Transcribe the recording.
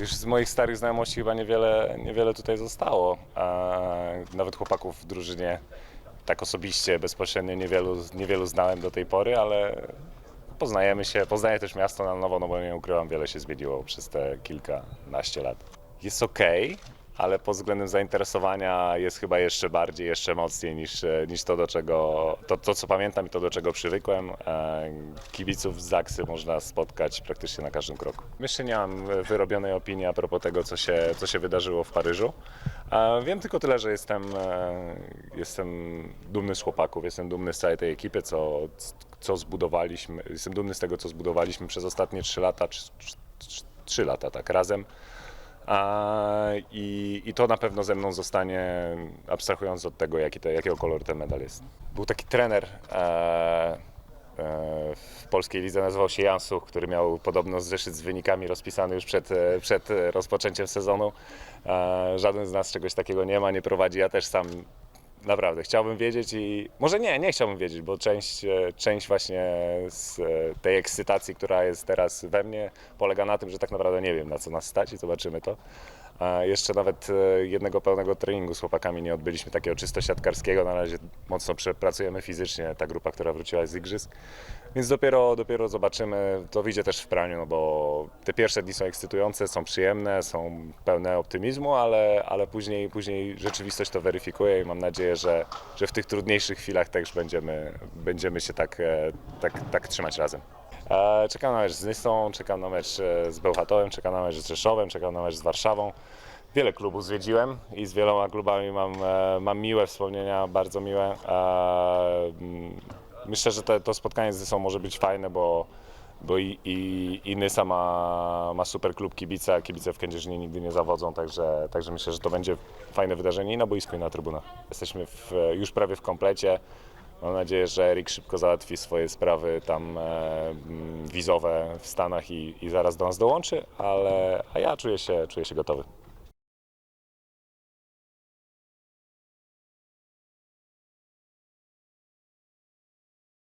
Już z moich starych znajomości chyba niewiele, niewiele tutaj zostało. E, Nawet chłopaków w drużynie tak osobiście, bezpośrednio niewielu, niewielu znałem do tej pory, ale poznajemy się. Poznaję też miasto na nowo, no bo nie ukrywam, wiele się zmieniło przez te kilkanaście lat. Jest ok, ale pod względem zainteresowania jest chyba jeszcze bardziej, jeszcze mocniej niż, e, niż to, do czego, to, to, co pamiętam i to, do czego przywykłem. E, Kibiców z Zaksy można spotkać praktycznie na każdym kroku. Jeszcze nie mam e, wyrobionej opinii a propos tego, co się, co się wydarzyło w Paryżu. Wiem tylko tyle, że jestem, jestem dumny z chłopaków, jestem dumny z całej tej ekipy, co, co zbudowaliśmy. Jestem dumny z tego, co zbudowaliśmy przez ostatnie 3 lata, czy, czy, czy, 3 lata tak razem. A, i, I to na pewno ze mną zostanie, abstrahując od tego, jaki te, jakiego koloru ten medal jest. Był taki trener e, e, w polskiej lidze, nazywał się Jansuch, który miał podobno zeszyt z wynikami rozpisany już przed, e, przed rozpoczęciem sezonu. E, żaden z nas czegoś takiego nie ma, nie prowadzi. Ja też sam Naprawdę, chciałbym wiedzieć i może nie, nie chciałbym wiedzieć, bo część, e, część właśnie z e, tej ekscytacji, która jest teraz we mnie, polega na tym, że tak naprawdę nie wiem na co nas stać i zobaczymy to. Jeszcze nawet e, jednego pełnego treningu z chłopakami nie odbyliśmy, takiego czysto siatkarskiego, na razie mocno pracujemy fizycznie, ta grupa, która wróciła z igrzysk, więc dopiero, dopiero zobaczymy, to wyjdzie też w praniu, no bo te pierwsze dni są ekscytujące, są przyjemne, są pełne optymizmu, ale, ale później, później rzeczywistość to weryfikuje i mam nadzieję, że, że w tych trudniejszych chwilach też będziemy, będziemy się tak, e, tak, tak trzymać razem. E, Czekam na mecz z Nysą, czekam na mecz e, z Bełchatowem, czekam na mecz z Rzeszowem, czekam na mecz z Warszawą. Wiele klubów zwiedziłem i z wieloma klubami mam, mam miłe wspomnienia, bardzo miłe. Myślę, że to spotkanie z Nysą może być fajne, bo, bo i, i, i Nysa ma, ma super klub kibica, kibice w Kędzierzynie nigdy nie zawodzą, także, także myślę, że to będzie fajne wydarzenie i na boisku i na trybunach. Jesteśmy w, już prawie w komplecie. Mam nadzieję, że Erik szybko załatwi swoje sprawy tam e, wizowe w Stanach i, i zaraz do nas dołączy, ale a ja czuję się, czuję się gotowy.